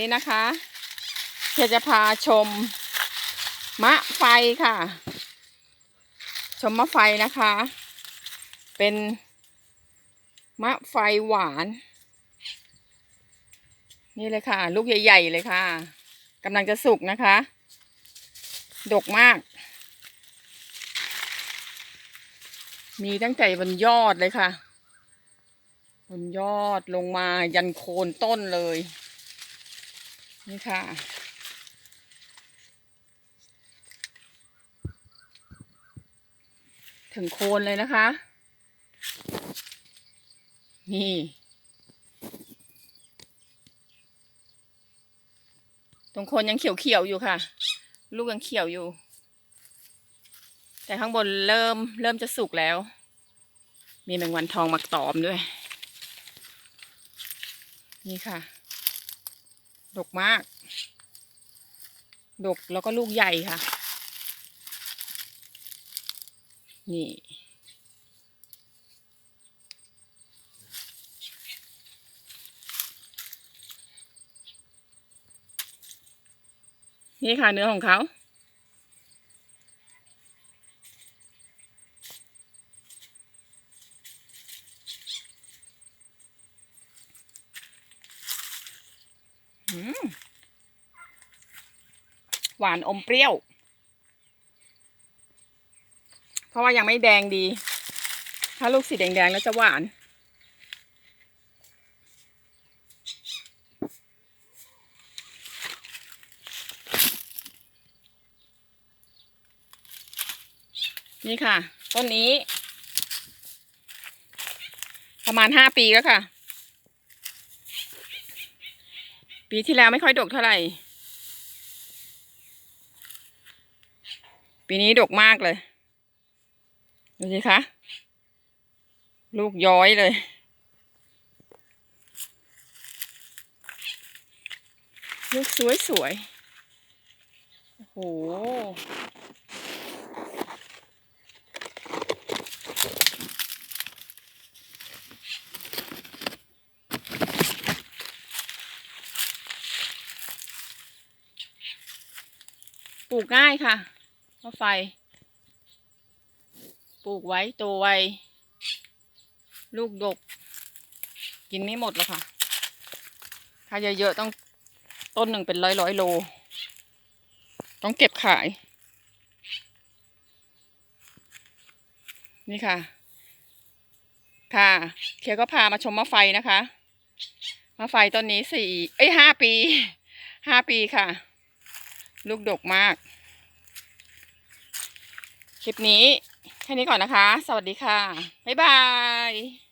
นี้นะคะเพียจะพาชมมะไฟค่ะ ชมมะไฟนะคะ เป็นมะไฟหวาน นี่เลยค่ะ ลูกใหญ่ ๆ เลยค่ะกำลังจะสุกนะคะ ดกมาก มีตั้งแต่บนยอดเลยค่ะ บนยอดลงมายันโคนต้นเลย นี่ค่ะ ถึงโคนเลยนะคะ นี่ ตรงโคนยังเขียวๆอยู่ค่ะ ลูกยังเขียวอยู่ แต่ข้างบนเริ่มเริ่มจะสุกแล้ว มีแมงวันทองมาตอมด้วย นี่ค่ะ ดกมาก ดกแล้วก็ลูกใหญ่ค่ะ นี่ นี่ค่ะเนื้อของเขา หวานอมเปรี้ยว เพราะว่ายังไม่แดงดี ถ้าลูกสีแดงๆแล้วจะหวาน นี่ค่ะ ต้นนี้ ประมาณห้าปีแล้วค่ะ ปีที่แล้วไม่ค่อยดกเท่าไหร่ ปีนี้ดกมากเลย ดูสิคะ ลูกย้อยเลย ลูกสวยสวยๆโอ้โห ปลูกง่ายค่ะมะไฟ ปลูกไว้โตไว ลูกดก กินไม่หมดหรอกค่ะ ถ้าเยอะๆต้องต้นหนึ่งเป็นร้อยร้อยโล ต้องเก็บขาย นี่ค่ะ ค่ะเคียก็พามาชมมะไฟนะคะมะไฟต้นนี้สี่เอ้ยห้าปีห้าปีค่ะ ลูกดกมาก คลิปนี้แค่นี้ก่อนนะคะ สวัสดีค่ะ บ๊ายบาย